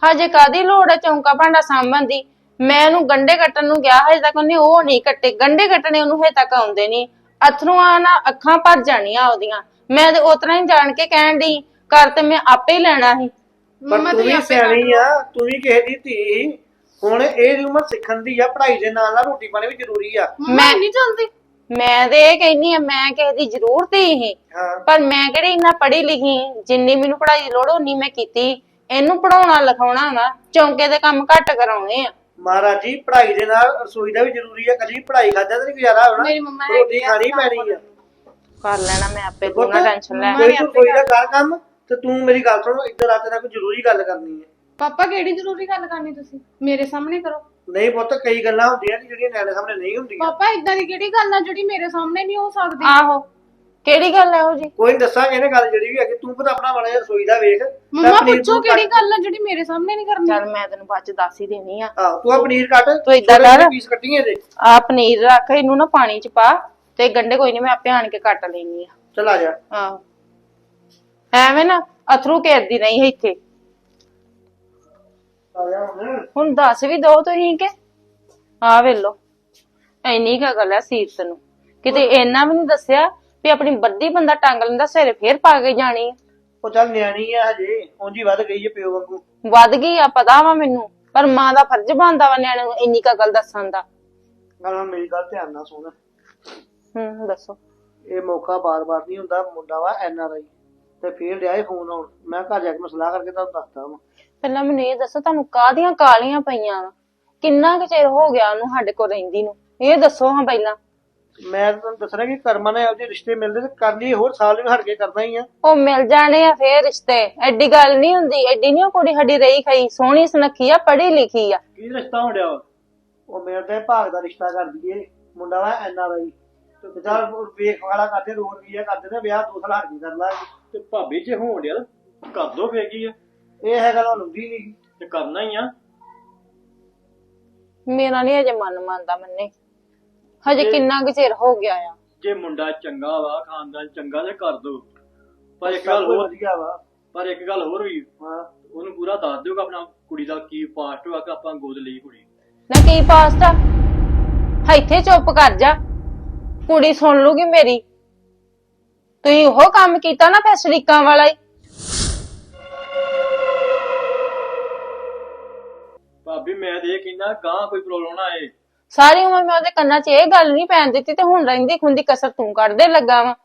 ਹਜੇ ਕਾਦੀ ਲੋੜ ਹੈ ਚੌਂਕਾ ਭਾਂਡਾ ਸਾਂਭਣ ਦੀ? ਮੈਂ ਉਹਨੂੰ ਗੰਡੇ ਕੱਟਣ ਨੂੰ ਗਿਆ ਹਜੇ ਤੱਕ ਉਹਨੇ ਉਹ ਨਹੀਂ ਕੱਟੇ। ਗੰਡੇ ਕੱਟਣੇ ਉਹਨੂੰ ਹਜੇ ਤੱਕ ਆਉਂਦੇ ਨਹੀਂ। ਅਥਰੂਆਂ ਨਾ ਅੱਖਾਂ ਭਰ ਜਾਣੀਆਂ ਉਹਦੀਆਂ। ਮੈਂ ਤੇ ਉਤਰਾ ਹੀ ਜਾਣ ਕੇ ਕਹਿਣ ਦੀ ਕਰ ਤੇ ਮੈਂ ਆਪੇ ਹੀ ਲੈਣਾ ਸੀ। ਪਰ ਮੰਮਾ ਤੂੰ ਤੁਸੀਂ ਵੀ ਆਪੇ ਸਿਆਣੀ ਆ ਤੂੰ ਵੀ ਕਿਸੇ ਦੀ ਧੀ। ਹੁਣ ਇਹ ਉਮਰ ਸਿੱਖਣ ਦੀ ਆ ਪੜ੍ਹਾਈ ਦੇ ਨਾਲ ਨਾਲ ਰੋਟੀ ਪਾਣੀ ਵੀ ਜ਼ਰੂਰੀ ਆ। ਮੰਮਾ ਨਹੀਂ ਚਲਦੀ ਮੈਂ ਤੇ ਇਹ ਕਹਿੰਨੀ ਆ ਮੈਂ ਕਿਸੇ ਦੀ ਜ਼ਰੂਰਤ ਹੀ ਸੀ। ਹਾਂ। ਪਰ ਮੈਂ ਕਿਹੜੀ ਇੰਨਾ ਪੜ੍ਹੀ ਲਿਖੀ ਜਿੰਨੀ ਮੈਨੂੰ ਪੜ੍ਹਾਈ ਦੀ ਲੋੜ ਉਨੀ ਮੈਂ ਕੀਤੀ। ਇਹਨੂੰ ਪੜਾਉਣਾ ਲਿਖਾਉਣਾ ਵਾ ਚੌਂਕੇ ਦੇ ਕੰਮ ਘੱਟ ਕਰਾਉਣੇ ਆ। ਮਹਾਰਾਜ ਜੀ ਪੜ੍ਹਾਈ ਦੇ ਨਾਲ ਰਸੋਈ ਦਾ ਵੀ ਜ਼ਰੂਰੀ ਆ ਕੱਲੀ ਪੜ੍ਹਾਈ ਖਾਦਾ ਤਾਂ ਨਹੀਂ ਗੁਜ਼ਾਰਾ ਹੋਣਾ। ਮੇਰੀ ਮੰਮਾ ਰੋਟੀ ਆ, ਖਾਣੀ ਪੈਣੀ ਆ। ਕਰ ਲੈਣਾ ਮੈਂ ਆਪੇ ਤੂੰ ਨਾ ਟੈਨਸ਼ਨ ਲੈ ਕੋਈ ਤੂੰ ਰਸੋਈ ਦਾ ਕਰ ਕੰਮ ਤੇ ਤੂੰ ਮੇਰੀ ਗੱਲ ਸੁਣ ਇੱਧਰ ਆ ਤੇਰਾ ਕੋਈ ਜ਼ਰੂਰੀ ਗੱਲ ਕਰਨੀ ਹੈ। ਪਾਪਾ ਕਿਹੜੀ ਜ਼ਰੂਰੀ ਗੱਲ ਕਰਨੀ ਤੁਸੀਂ? ਮੇਰੇ ਸਾਹਮਣੇ ਕਰੋ। ਨਹੀਂ ਪੁੱਤ ਕਈ ਗੱਲਾਂ ਹੁੰਦੀਆਂ ਨੇ ਜਿਹੜੀਆਂ ਨਿਆਣੇ ਸਾਹਮਣੇ ਨਹੀਂ ਹੁੰਦੀਆਂ। ਪਾਪਾ ਇਦਾਂ ਦੀ ਕਿਹੜੀ ਗੱਲ ਆ ਜਿਹੜੀ ਮੇਰੇ ਸਾਹਮਣੇ ਨਹੀਂ ਹੋ ਸਕਦੀ? ਆਹੋ ਕਿਹੜੀ ਗੱਲ ਹੈ ਉਹ ਜੀ? ਕੋਈ ਨੀ ਦੱਸਾਂਗੇ ਇਹਨੇ ਗੱਲ ਜਿਹੜੀ ਵੀ ਹੈਗੀ ਤੂੰ ਪਤਾ ਆਪਣਾ ਮਾੜਾ ਜਿਹਾ ਰਸੋਈ ਦਾ ਵੇਖ। ਤੇ ਮੰਮਾ ਪਨੀਰ ਪੁੱਛੋ ਤੂੰ ਕਿਹੜੀ ਕੱਟ। ਗੱਲ ਆ ਜਿਹੜੀ ਮੇਰੇ ਸਾਹਮਣੇ ਨਹੀਂ ਕਰਨੀ? ਚੱਲ ਮੈਂ ਤੈਨੂੰ ਬਾਅਦ ਚ ਦੱਸ ਹੀ ਦੇਣੀ ਆ। ਆਹੋ ਤੂੰ ਆ ਪਨੀਰ ਕੱਟ ਤੂੰ ਏਦਾਂ ਕਰ। ਪੀਸ ਕੱਟੀਏ ਦੇ ਆ ਪਨੀਰ ਰੱਖ ਇਹਨੂੰ ਨਾ ਪਾਣੀ ਚ ਪਾ। ਤੇ ਗੰਡੇ ਕੋਈ ਨਹੀਂ ਮੈਂ ਆਪੇ ਆਣ ਕੇ ਕੱਟ ਲੈਣੀ ਆ। ਚਲ ਆ ਜਾ। ਆਹੋ ਐਵੇਂ ਨਾ ਅਥਰੂ ਘੇਰਦੀ ਨਹੀਂ ਇੱਥੇ। ਆ ਜਾ ਹੁਣ। ਹੁਣ ਦੱਸ ਵੀ ਦੋ ਤੁਸੀਂ ਕਿ? ਆ ਵੇਲੋ। ਐਨੀ ਕਾ ਗੱਲ ਹੈ ਸੀਰਤ ਨੂੰ। ਕਿਤੇ ਇੰਨਾ ਵੀ ਨਹੀਂ ਦੱਸਿਆ ਵੀ ਆਪਣੀ ਬੱਦੀ ਬੰਦਾ ਟੰਗ ਲੈਂਦਾ ਸਿਰੇ ਫੇਰ ਪਾ ਕੇ ਜਾਣੀ ਆ। ਉਹ ਚੱਲ ਨਿਆਣੀ ਆ ਹਜੇ ਉਂਝ ਹੀ ਵੱਧ ਗਈ ਹੈ ਪਿਓ ਵਾਂਗੂ। ਵੱਧ ਗਈ ਆ ਪਤਾ ਵਾ ਮੈਨੂੰ। ਪਰ ਮਾਂ ਦਾ ਫਰਜ਼ ਬਣਦਾ ਵਾ ਨਿਆਣੇ ਨੂੰ ਇੰਨੀ ਕਾ ਗੱਲ ਦੱਸਣ ਦਾ। ਹੁਣ ਮੇਰੀ ਗੱਲ ਧਿਆਨ ਨਾਲ ਸੁਣ। ਹੂੰ ਦੱਸੋ। ਇਹ ਮੌਕਾ ਬਾਰ-ਬਾਰ ਨਹੀਂ ਹੁੰਦਾ ਮੁੰਡਾ ਵਾ ਐਨ ਆਰ ਆਈ। ਤੇ ਫੇਰ ਲਿਆਏ ਫੋਨ ਆਉਣ। ਮੈਂ ਘਰ ਜਾ ਕੇ ਮੈਂ ਸਲਾਹ ਕਰਕੇ ਤੁਹਾਨੂੰ ਦੱਸਦਾ ਵਾਂ। ਪਹਿਲਾਂ ਮੈਨੂੰ ਇਹ ਦੱਸੋ ਤੁਹਾਨੂੰ ਕਾਹਦੀਆਂ ਕਾਲੀਆਂ ਪਈਆਂ ਵਾ? ਕਿੰਨਾ ਕੁ ਚਿਰ ਹੋ ਗਿਆ ਉਹਨੂੰ ਸਾਡੇ ਕੋਲ ਰਹਿੰਦੀ ਨੂੰ? ਇਹ ਦੱਸੋ ਹਾਂ ਪਹਿਲਾਂ। ਮੈਂ ਤਾਂ ਤੁਹਾਨੂੰ ਦੱਸਣਾ ਕਿ ਕਰਮਾਂ ਨੇ ਇਹੋ ਜਿਹੇ ਰਿਸ਼ਤੇ ਮਿਲਦੇ ਤੇ ਕਰ ਲਈ ਹੋਰ ਸਾਲ ਵੀ ਹਟ ਕੇ ਕਰਨਾ ਹੀ ਆ। ਉਹ ਮਿਲ ਜਾਣੇ ਆ ਫੇਰ ਰਿਸ਼ਤੇ। ਐਡੀ ਗੱਲ ਨਹੀਂ ਹੁੰਦੀ ਐਡੀ ਨਹੀਂ ਉਹ ਕੁੜੀ ਸਾਡੀ ਰਹੀ ਖਈ ਸੋਹਣੀ ਸੁਨੱਖੀ ਆ ਪੜ੍ਹੀ ਲਿਖੀ ਆ। ਕੀ ਰਿਸ਼ਤਾ ਹੋ ਰਿਹਾ ਵਾ? ਉਹ ਮੇਰੇ ਤੇ ਭਾਗ ਦਾ ਰਿਸ਼ਤਾ ਕਰ ਦਈਏ। ਮੁੰਡਾ ਵਾ ਐਨ ਆਰ ਆਈ। ਤੇ ਵਿਚਾਰ ਵੇਖ ਵਾਲਾ ਕਰਦੇ ਰੋਡ ਵੀ ਕਰਦੇ ਤੇ ਵਿਆਹ ਦੋ ਸਾਲ ਹਟ ਕੇ ਕਰ ਲਾਂਗੇ। ਤੇ ਭਾਬੀ ਜੇ ਹੋਣ ਡਿਆ ਕਰ ਦੋ ਫੇਰ ਕੀ ਆ? ਇਹ ਹੈ ਗੱਲ ਹੁੰਦੀ ਨਹੀਂ ਤੇ ਕਰਨਾ ਹੀ ਆ। ਮੇਰਾ ਨਹੀਂ ਅਜੇ ਮਨ ਮੰਨਦਾ ਮੰਨੇ। ਹਜੇ ਕਿੰਨਾ ਕੁ ਚਿਰ ਹੋ ਗਿਆ ਆ। ਜੇ ਮੁੰਡਾ ਚੰਗਾ ਵਾ ਖਾਨਦਾਨ ਚੰਗਾ ਤੇ ਕਰ ਦੋ। ਪਰ ਇੱਕ ਗੱਲ ਹੋਰ ਵਧੀਆ ਵਾ। ਪਰ ਇੱਕ ਗੱਲ ਹੋਰ ਵੀ ਹਾਂ। ਉਹਨੂੰ ਪੂਰਾ ਦੱਸ ਦਿਓ ਕਿ ਆਪਣਾ ਕੁੜੀ ਦਾ ਕੀ ਪਾਸਟ ਹੋਇਆ ਕਿ ਆਪਾਂ ਗੋਦ ਲਈ ਕੁੜੀ। ਨਾ ਕੀ ਪਾਸਤਾ ਇੱਥੇ ਚੁੱਪ ਕਰ ਜਾ। ਕੁੜੀ ਸੁਣ ਲੂਗੀ ਮੇਰੀ। ਤੁਸੀਂ ਉਹ ਕੰਮ ਕੀਤਾ ਨਾ ਫੈ ਸ਼ਰੀਕਾਂ ਵਾਲਾ ਹੀ। ਭਾਬੀ ਮੈਂ ਤੇ ਇਹ ਕਹਿੰਦਾ ਗਾਂ ਕੋਈ ਪ੍ਰੋਬਲਮ ਨਾ ਆਏ। ਸਾਰੀ ਉਮਰ ਮੈਂ ਉਹਦੇ ਕੰਨਾਂ 'ਚ ਇਹ ਗੱਲ ਨਹੀਂ ਪੈਣ ਦਿੱਤੀ ਤੇ ਹੁਣ ਰਹਿੰਦੀ ਖੁੰਦੀ ਕਸਰ ਤੂੰ ਕੱਢਦੇ ਲੱਗਾ ਵਾ।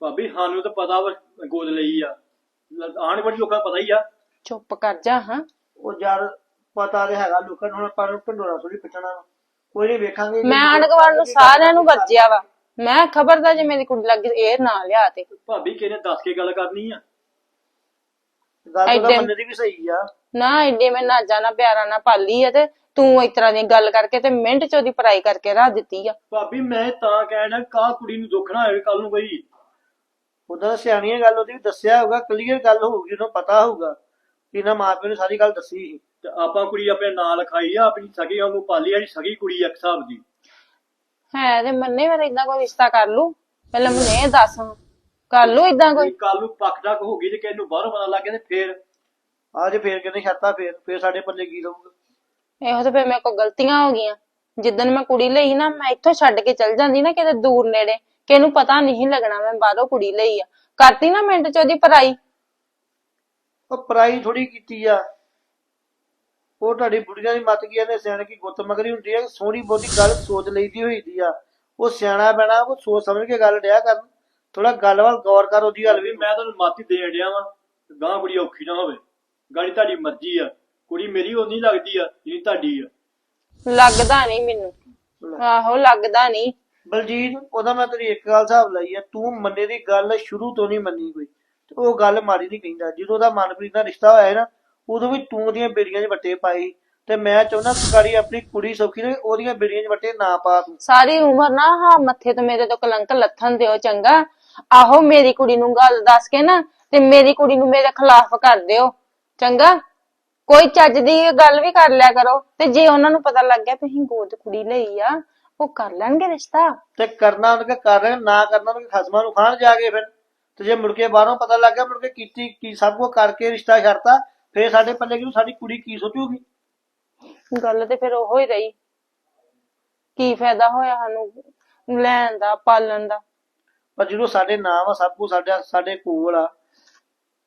ਭਾਬੀ ਸਾਨੂੰ ਤਾਂ ਪਤਾ ਵਾ ਗੋਦ ਲਈ ਆ। ਆਣ ਵਾਲੀ ਲੋਕਾਂ ਨੂੰ ਪਤਾ ਹੀ ਆ। ਚੁੱਪ ਕਰ ਜਾ ਹਾਂ। ਉਹ ਯਾਰ ਪਤਾ ਤੇ ਹੈਗਾ ਲੋਕਾਂ ਨੂੰ ਹੁਣ ਨੂੰ ਢੰਡੋਰਾ ਥੋੜੀ ਪਛਣਾ ਕੋਈ ਵੇਖਾਂਗੇ ਮੈਂ ਆਂਢ-ਗੁਆਂਢ ਨੂੰ ਸਾਰਿਆਂ ਨੂੰ ਵਰਜਿਆ ਵਾ। ਮੈਂ ਖਬਰਦਾ ਜੇ ਮੇਰੀ ਕੁੜੀ ਲੱਗੀ ਇਹ ਨਾ ਲਿਆ ਤੇ। ਭਾਬੀ ਕਿਹਨੇ ਦੱਸ ਕੇ ਗੱਲ ਕਰਨੀ ਆ? ਗੱਲ ਤਾਂ ਐਡੇ- ਬੰਦੇ ਦੀ ਵੀ ਸਹੀ ਆ। ਨਾ ਐਡੇ ਮੈਂ ਨਾ ਪਿਆਰਾ ਨਾ ਪਾਲੀ ਆ ਤੇ ਤੂੰ ਇਸ ਤਰ੍ਹਾਂ ਦੀ ਗੱਲ ਕਰਕੇ ਤੇ ਮਿੰਟ ਚ ਉਹਦੀ ਪਰਾਈ ਕਰਕੇ ਰੱਖ ਦਿੱਤੀ ਆ। ਭਾਬੀ ਮੈਂ ਤਾਂ ਕਹਿਣਾ ਕਾ ਕੁੜੀ ਨੂੰ ਦੁੱਖ ਨਾ ਹੋਵੇ ਕੱਲ ਨੂੰ ਕੋਈ ਉਹਦਾ ਸਿਆਣੀਆਂ ਗੱਲ ਉਹਦੀ ਵੀ ਦੱਸਿਆ ਹੋਊਗਾ ਕਲੀਅਰ ਗੱਲ ਹੋਊਗੀ ਉਹਨੂੰ ਪਤਾ ਹੋਊਗਾ। ਕਿ ਇਹਨਾਂ ਮਾਪਿਆਂ ਨੇ ਸਾਰੀ ਗੱਲ ਦੱਸੀ ਸੀ। ਤੇ ਆਪਾਂ ਕੁੜੀ ਆਪਣੇ ਨਾਲ ਲਿਖਾਈ ਆ ਆਪਣੀ ਸਗੀ ਵਾਂਗੂ ਪਾਲੀ ਆ ਜੀ ਸਗੀ ਕੁੜੀ ਆ ਇੱਕ ਹਿਸਾਬ ਦੀ। ਹੈ ਤੇ ਮੰਨੇ ਮੇਰਾ ਇਦਾਂ ਕੋਈ ਰਿਸ਼ਤਾ ਕਰ ਲੂ ਪਹਿਲਾਂ ਮੈਨੂੰ ਇਹ ਦੱਸ ਕਰ ਲੂ ਇਦਾਂ ਕੋਈ? ਕੱਲ ਨੂੰ ਪੱਕ ਤੱਕ ਹੋ ਗਈ ਤੇ ਕਿਸੇ ਨੂੰ ਬਾਹਰੋਂ ਪਤਾ ਲੱਗ ਗਿਆ ਤੇ ਫੇਰ? ਅੱਜ ਫੇਰ ਕਹਿੰਦੇ ਛੱਤਾ ਫੇਰ ਫੇਰ ਸਾਡੇ ਪੱਲੇ ਕੀ ਰਹੂਗਾ? ਇਹੋ ਤੇ ਫੇ ਮੇਰੇ ਕੋਲ ਗਲਤੀਆਂ ਹੋ ਗਈਆਂ। ਜਿੱਦਣ ਮੈਂ ਕੁੜੀ ਲਈ ਨਾ ਮੈਂ ਇੱਥੋਂ ਛੱਡ ਕੇ ਚਲ ਜਾਂਦੀ ਨਾ ਕਿਤੇ ਦੂਰ ਨੇੜੇ। ਕਿ ਇਹਨੂੰ ਪਤਾ ਨਹੀਂ ਲੱਗਣਾ ਮੈਂ ਬਾਹਰੋਂ ਕੁੜੀ ਲਈ ਆ। ਕਰਤੀ ਨਾ ਮਿੰਟ ਚ ਉਹਦੀ ਪਰਾਈ? ਉਹ ਪਰਾਈ ਥੋੜੀ ਕੀਤੀ ਆ। ਉਹ ਤੁਹਾਡੀ ਬੁੜੀਆਂ ਦੀ ਮੱਤ ਕੀ ਨੇ ਸਿਆਣੇ ਕੀ ਗੁੱਤ ਮਗਰੀ ਹੁੰਦੀ ਆ ਸੋਹਣੀ ਬਹੁਤੀ ਗੱਲ ਸੋਚ ਲਈਦੀ ਹੋਈ ਦੀ ਆ। ਉਹ ਸਿਆਣਾ ਬਣਾ ਉਹ ਸੋਚ ਸਮਝ ਕੇ ਗੱਲ ਡਿਆ ਕਰਨ। ਥੋੜਾ ਗੱਲ ਵੱਲ ਗੌਰ ਕਰ ਉਹਦੀ ਗੱਲ ਵੀ। ਮੈਂ ਤੁਹਾਨੂੰ ਮਾਤੀ ਦੇਣ ਡਿਆ ਵਾਂ ਗਾਂ ਕੁੜੀ ਔਖੀ ਨਾ ਹੋਵੇ। ਗਾੜੀ ਤੁਹਾਡੀ ਮਰਜ਼ੀ ਆ। ਕੁੜੀ ਮੇਰੀ ਉਨੀ ਲੱਗਦੀ ਆ ਜਿੰਨੀ ਤੁਹਾਡੀ ਆ। ਲੱਗਦਾ ਨਹੀਂ ਮੈਨੂੰ। ਆਹੋ ਲੱਗਦਾ ਨਹੀਂ ਬਲਜੀਤ ਉਹਦਾ ਮੈਂ ਤੇਰੀ ਇੱਕ ਗੱਲ ਹਿਸਾਬ ਲਈ ਆ। ਤੂੰ ਮੰਨੇ ਦੀ ਗੱਲ ਸ਼ੁਰੂ ਤੋਂ ਨਹੀਂ ਮੰਨੀ ਕੋਈ। ਤੇ ਉਹ ਗੱਲ ਮਾੜੀ ਨਹੀਂ ਕਹਿੰਦਾ। ਜਦੋਂ ਉਹਦਾ ਮਨਪ੍ਰੀਤ ਨਾਲ ਰਿਸ਼ਤਾ ਹੋਇਆ ਸੀ ਨਾ ਉਦੋਂ ਵੀ ਤੂੰ ਉਹਦੀਆਂ ਬੇੜੀਆਂ 'ਚ ਵੱਟੇ ਪਾਈ ਤੇ ਮੈਂ ਚਾਹੁੰਦਾ ਗਾੜੀ ਆਪਣੀ ਕੁੜੀ ਸੌਖੀ ਨੇ ਉਹਦੀਆਂ ਬੇੜੀਆਂ 'ਚ ਵੱਟੇ ਨਾ ਪਾ ਤੂੰ। ਸਾਰੀ ਉਮਰ ਨਾ ਹਾਂ ਮੱਥੇ ਤੋਂ ਮੇਰੇ ਤੋਂ ਕਲੰਕ ਲੱਥਣ ਦਿਓ ਚੰਗਾ। ਆਹੋ ਮੇਰੀ ਕੁੜੀ ਨੂੰ ਗੱਲ ਦੱਸ ਕੇ ਨਾ ਤੇ ਮੇਰੀ ਕੁੜੀ ਨੂੰ ਮੇਰੇ ਖਿਲਾਫ ਕਰ ਦਿਓ। ਚੰਗਾ। ਕੋਈ ਚੱਜ ਦੀ ਗੱਲ ਵੀ ਕਰ ਲਿਆ ਕਰੋ ਤੇ ਜੇ ਉਹਨਾਂ ਨੂੰ ਪਤਾ ਲੱਗ ਗਿਆ ਵੀ ਅਸੀਂ ਗੋਦ ਕੁੜੀ ਲਈ ਆ ਉਹ ਕਰ ਲੈਣਗੇ ਰਿਸ਼ਤਾ। ਤੇ ਕਰਨਾ ਉਹਨਾਂ ਕੇ ਕਰ ਰਹੇ ਨਾ ਕਰਨਾ ਉਹਨਾਂ ਕੇ ਖਸਮਾਂ ਨੂੰ ਖਾਣ ਜਾ ਕੇ ਫਿਰ। ਤੇ ਜੇ ਮੁੜ ਕੇ ਬਾਹਰੋਂ ਪਤਾ ਲੱਗ ਗਿਆ ਮੁੜ ਕੇ ਕੀਤੀ ਕੀ ਸਭ ਕੁਝ ਕਰਕੇ ਰਿਸ਼ਤਾ ਛੱਡਤਾ ਫੇਰ ਸਾਡੇ ਪੱਲੇ ਕਿ ਸਾਡੀ ਕੁੜੀ ਕੀ ਸੋਚੂਗੀ? ਗੱਲ ਤੇ ਫਿਰ ਉਹੋ ਹੀ ਰਹੀ। ਕੀ ਫਾਇਦਾ ਹੋਇਆ ਸਾਨੂੰ ਲੈਣ ਦਾ ਪਾਲਣ ਦਾ? ਪਰ ਜਦੋਂ ਸਾਡੇ ਨਾਮ ਆ ਸਭ ਕੁਝ ਸਾਡਾ ਸਾਡੇ ਕੋਲ ਆ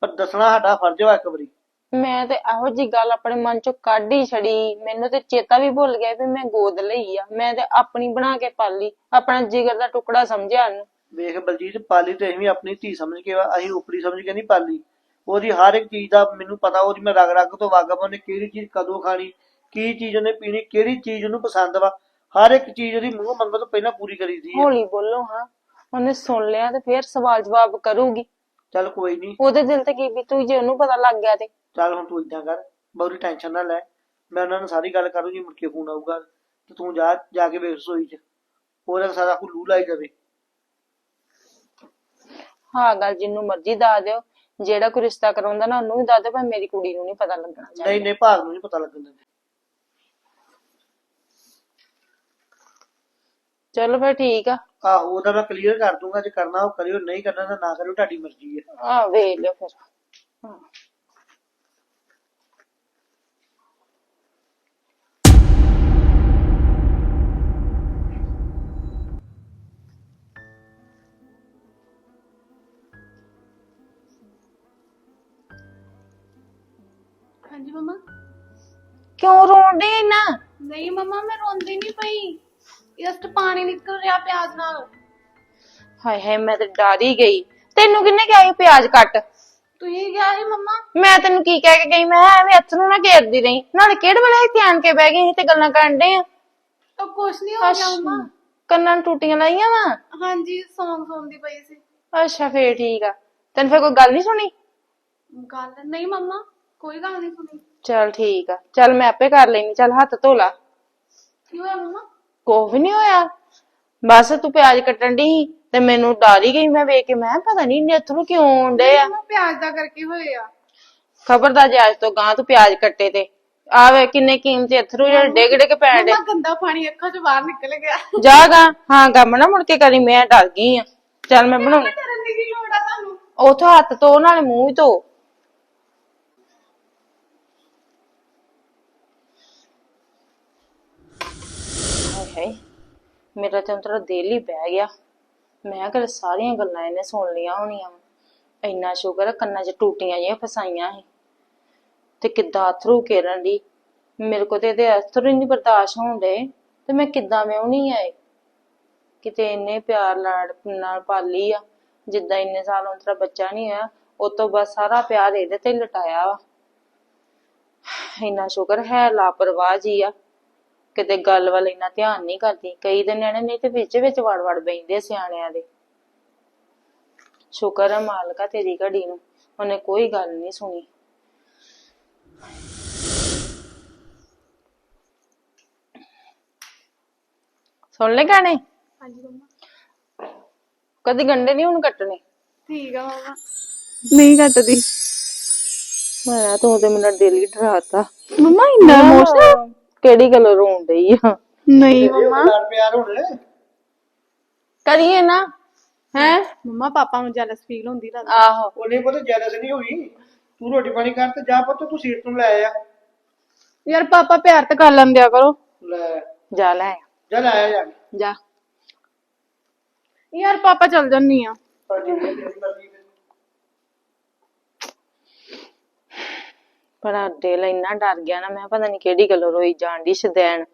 ਪਰ ਦੱਸਣਾ ਸਾਡਾ ਫਰਜ਼ ਵਾ ਇੱਕ ਵਾਰੀ। ਮੈਂ ਤੇ ਇਹੋ ਜੀ ਗੱਲ ਆਪਣੇ ਮਨ ਚੋਂ ਕੱਢ ਹੀ ਛੜੀ ਮੈਨੂੰ ਤੇ ਚੇਤਾ ਵੀ ਭੁੱਲ ਗਿਆ ਵੀ ਮੈਂ ਗੋਦ ਲਈ ਆ। ਮੈਂ ਤੇ ਆਪਣੀ ਬਣਾ ਕੇ ਪਾਲੀ ਆਪਣਾ ਜਿਗਰ ਦਾ ਟੁਕੜਾ ਸਮਝਿਆ ਉਹਨੂੰ ਵੇਖ ਬਲਜੀਤ ਪਾਲੀ ਤੇ ਅਸੀਂ ਵੀ ਆਪਣੀ ਧੀ ਸਮਝ ਕੇ ਵਾ ਅਸੀਂ ਉਪਰੀ ਸਮਝ ਕੇ ਨਹੀਂ ਪਾਲੀ। ਉਹਦੀ ਹਰ ਇੱਕ ਚੀਜ਼ ਦਾ ਮੈਨੂੰ ਪਤਾ ਉਹਦੀ ਮੈਂ ਰਗ ਰਗ ਤੋਂ ਵਾਕਫ ਉਹਨੇ ਕਿਹੜੀ ਚੀਜ਼ ਕਦੋਂ ਖਾਣੀ ਕੀ ਚੀਜ਼ ਉਹਨੇ ਪੀਣੀ ਕਿਹੜੀ ਚੀਜ਼ ਉਹਨੂੰ ਪਸੰਦ ਵਾ। ਹਰ ਇੱਕ ਚੀਜ਼ ਉਹਦੀ ਮੂੰਹ ਮੰਗਣ ਤੋਂ ਪਹਿਲਾਂ ਪੂਰੀ ਕਰੀਦੀ ਹੈ ਹੌਲੀ ਬੋਲੋ ਹਾਂ। ਉਹਨੇ ਸੁਣ ਲਿਆ ਤੇ ਫੇਰ ਸਵਾਲ ਜਵਾਬ ਕਰੂਗੀ। ਚੱਲ ਕੋਈ ਨਹੀਂ ਉਹਦੇ ਦਿਲ ਤੇ ਕੀ ਬੀਤੂ ਜੇ ਉਹਨੂੰ ਪਤਾ ਲੱਗ ਗਿਆ ਤੇ। ਚੱਲ ਹੁਣ ਤੂੰ ਇਦਾਂ ਕਰ ਬਹੁਤੀ ਟੈਨਸ਼ਨ ਨਾ ਲੈ। ਮੈਂ ਉਹਨਾਂ ਨਾਲ ਸਾਰੀ ਗੱਲ ਕਰੂੰਗੀ ਮੁੜ ਕੇ ਫੋਨ ਆਊਗਾ। ਤੇ ਤੂੰ ਜਾ ਜਾ ਕੇ ਵੇਖ ਰਸੋਈ 'ਚ। ਉਹਦਾ ਸਾਰਾ ਕੁ ਲੂ ਲਾਈ ਜਾਵੇ। ਹਾਂ ਗੱਲ ਜਿੰਨੂੰ ਮਰਜ਼ੀ ਦੱਸ ਦਿਓ। ਜਿਹੜਾ ਕੋਈ ਰਿਸ਼ਤਾ ਕਰਾਉਂਦਾ ਨਾ ਉਹਨੂੰ ਵੀ ਦੱਸ ਪਰ ਮੇਰੀ ਕੁੜੀ ਨੂੰ ਨਹੀਂ ਪਤਾ ਲੱਗਣਾ ਚਾਹੀਦਾ। ਨਹੀਂ ਨਹੀਂ ਭਾਗ ਨੂੰ ਨਹੀਂ ਪਤਾ ਲੱਗਣ ਦਿੰਦੇ। ਚਲੋ ਫਿਰ ਠੀਕ ਆ। ਆਹੋ ਉਹਦਾ ਮੈਂ ਕਲੀਅਰ ਕਰ ਦੂੰਗਾ ਜੇ ਕਰਨਾ ਉਹ ਕਰਿਓ ਨਹੀਂ ਕਰਨਾ ਤਾਂ ਨਾ ਕਰਿਓ ਤੁਹਾਡੀ ਮਰਜ਼ੀ ਹੈ ਆ ਵੇਖ ਲਿਓ ਫਿਰ। ਹਾਂਜੀ ਮੰਮਾ। ਕਿਉਂ ਰੋਣ ਡਈ ਇੰਨਾ? ਨਹੀਂ ਮੰਮਾ ਮੈਂ ਰੋਂਦੀ ਨਹੀਂ ਪਈ। ਜਸਟ ਪਾਣੀ ਨਿਕਲ ਰਿਹਾ ਪਿਆਜ਼ ਨਾਲ। ਹਾਏ ਹਾਏ ਮੈਂ ਤੇ ਡਰ ਹੀ ਗਈ। ਤੈਨੂੰ ਕਿੰਨੇ ਕਿਹਾ ਸੀ ਪਿਆਜ਼ ਕੱਟ? ਤੁਸੀਂ ਗਿਆ ਸੀ ਮੰਮਾ। ਮੈਂ ਤੈਨੂੰ ਕੀ ਕਹਿ ਕੇ ਗਈ? ਮੈਂ ਕਿਹਾ ਐਵੇਂ ਹੱਥ ਨੂੰ ਨਾ ਘੇਰਦੀ ਰਹੀ। ਨਾਲੇ ਕਿਹੜੇ ਵੇਲੇ ਇੱਥੇ ਆਣ ਕੇ ਬਹਿ ਗਈ ਸੀ ਤੇ ਗੱਲਾਂ ਕਰਨ ਡੇ ਆ? ਤਾਂ ਕੁਛ ਨਹੀਂ ਹੋ ਗਿਆ ਮੰਮਾ। ਕੰਨਾਂ ਨੂੰ ਟੂਟੀਆਂ ਲਾਈਆਂ ਵਾ? ਹਾਂਜੀ ਸੌਂਗ ਸੁਣਦੀ ਪਈ ਸੀ। ਅੱਛਾ ਫੇਰ ਠੀਕ ਆ। ਤੈਨੂੰ ਫੇਰ ਕੋਈ ਗੱਲ ਨਹੀਂ ਸੁਣੀ? ਗੱਲ ਨਹੀਂ ਮੰਮਾ। ਕੋਈ ਗੱਲ ਨਹੀਂ ਸੁਣੀ ਚਲ ਠੀਕ ਆ। ਚਲ ਮੈਂ ਆਪੇ ਕਰ ਲੈਣੀ ਚਲ ਹੱਥ ਧੋ ਲਾ। ਕੀ ਹੋਇਆ ਮੰਮਾ? ਨਹੀਂ ਹੋਇਆ। ਬਸ ਤੂੰ ਪਿਆਜ਼ ਕੱਟਣ ਦੀ ਤੇ ਮੈਨੂੰ ਡਰ ਹੀ ਗਈ। ਮੈਂ ਵੇਖ ਕੇ ਮੈਂ ਕਿਹਾ ਪਤਾ ਨਹੀਂ ਇੰਨੇ ਅਥਰੂ ਕਿਉਂ ਆਉਂਦੇ ਆ। ਪਿਆਜ਼ ਦਾ ਕਰਕੇ ਹੋਏ ਆ। ਖਬਰਦਾਰ ਜੇ ਅੱਜ ਤੋਂ ਗਾਂ ਤੂੰ ਪਿਆਜ਼ ਕੱਟੇ ਤੇ। ਆ ਵੇ ਕਿੰਨੇ ਕੀਮਤੀ ਅਥਰੂ ਜਿਹੜੇ ਡਿੱਗ ਡਿੱਗ ਪੈਣ ਡੇ ਮੰਮਾ ਗੰਦਾ ਪਾਣੀ ਅੱਖਾਂ ਚੋਂ ਬਾਹਰ ਨਿਕਲ ਗਿਆ। ਜਾਗਾ ਹਾਂ ਕੰਮ ਨਾ ਮੁੜ ਕੇ ਕਰੀ ਮੈਂ ਡਰ ਗਈ ਆ। ਚੱਲ ਮੈਂ ਬਣਾਉਣੀ ਕਰਨ ਦੀ ਕੀ ਲੋੜ ਆ ਤੁਹਾਨੂੰ? ਉਥੋਂ ਹੱਥ ਧੋ ਨਾਲੇ ਮੂੰਹ ਵੀ ਧੋ। ਹਾਏ ਮੇਰਾ ਤਾਂ ਅੰਤਰਾ ਦਿਲ ਹੀ ਬਹਿ ਗਿਆ। ਮੈਂ ਕਿਹਾ ਸਾਰੀਆਂ ਗੱਲਾਂ ਇਹਨੇ ਸੁਣ ਲੀਆਂ ਹੋਣੀਆਂ। ਵਾਂ। ਇੰਨਾ ਸ਼ੁਕਰ ਆ, ਕੰਨਾਂ 'ਚ ਟੂਟੀਆਂ ਜਿਹੀਆਂ ਫਸਾਈਆਂ ਸੀ। ਤੇ ਕਿੱਦਾਂ ਅਥਰੂ ਕੇਰਨ ਦੀ ਮੇਰੇ ਕੋ ਤੇ ਇਹਦੇ ਅਥਰੂ ਹੀ ਨਹੀਂ ਬਰਦਾਸ਼ਤ ਹੁੰਦੇ ਤੇ ਮੈਂ ਕਿੱਦਾਂ ਵਿਆਹੁਣੀ ਆਏ? ਕਿਤੇ ਇੰਨੇ ਪਿਆਰ ਲਾਡ ਨਾਲ ਪਾਲੀ ਆ, ਜਿੱਦਾਂ ਇੰਨੇ ਸਾਲ ਉਹਨਾਂ ਤੇਰਾ ਬੱਚਾ ਨਹੀਂ ਹੋਇਆ, ਉਹ ਤੋਂ ਬਸ ਸਾਰਾ ਪਿਆਰ ਇਹਦੇ ਤੇ ਲਟਾਇਆ ਵਾ। ਇੰਨਾ ਸ਼ੁਕਰ ਹੈ, ਲਾਪਰਵਾਹ ਜੀ ਆ। ਕਿਤੇ ਗੱਲ ਵੱਲ ਇੰਨਾ ਧਿਆਨ ਨਹੀਂ ਕਰਦੀ ਕਈ ਦੇ ਨਿਆਣੇ ਨਹੀਂ ਤੇ ਵਿੱਚ ਵਿੱਚ ਵੜ ਵੜ ਬੈਂਦੇ ਸਿਆਣਿਆਂ ਦੇ। ਸ਼ੁਕਰ ਹੈ ਮਾਲਕਾ ਤੇਰੀ ਘੜੀ ਨੂੰ ਉਹਨੇ ਕੋਈ ਗੱਲ ਨਹੀਂ ਸੁਣੀ। ਸੁਣ ਲੈ ਗਾਣੇ? ਹਾਂਜੀ ਮੰਮਾ। ਕਦੀ ਗੰਡੇ ਨਹੀਂ ਹੁਣ ਕੱਟਣੇ? ਠੀਕ ਆ ਮੰਮਾ। ਨਹੀਂ ਕੱਟਦੀ। ਮੈਂ ਤੂੰ ਤੇ ਮੇਰਾ ਦਿਲ ਹੀ ਡਰਾਤਾ। ਮੰਮਾ ਇੰਨਾ ਇਮੋਸ਼ਨਲ ਕਿਹੜੀ ਗੱਲ ਰੋਣ ਡਈ ਆ? ਨਹੀਂ ਪਿਆਰ ਪਿਆਰ ਹੋਣ। ਕਰੀਏ ਨਾ। ਹੈ? ਮੰਮਾ ਪਾਪਾ ਨੂੰ ਜੈਲਸ ਫੀਲ ਹੁੰਦੀ ਲੱਗਦਾ। ਆਹੋ। ਉਹਨੇ ਪੁੱਤ ਜੈਲਸ ਨਹੀਂ ਹੋਈ ਤੂੰ ਰੋਟੀ ਪਾਣੀ ਕਰ ਤੇ ਜਾ ਪੁੱਤ ਤੂੰ ਸੀਟ ਤੋਂ ਲੈ ਆ। ਯਾਰ ਪਾਪਾ ਪਿਆਰ ਤੇ ਕਰ ਲੈਂਦਿਆ ਕਰੋ। ਲੈ। ਜਾ ਲੈ ਆ, ਜਾ ਲੈ ਆ ਜਾ ਯਾਰ ਪਾਪਾ ਚੱਲ ਜੰਨੀ ਆ। ਪਰ ਜਿਵੇਂ ਤੇਰੀ ਮਰਜ਼ੀ ਭਰਾ ਦਿਲ ਇੰਨਾ ਡਰ ਗਿਆ ਨਾ, ਮੈਂ ਪਤਾ ਨਹੀਂ ਕਿਹੜੀ ਗੱਲੋਂ ਰੋਈ ਜਾਣ ਦੀ ਸ਼ਦੈਣ।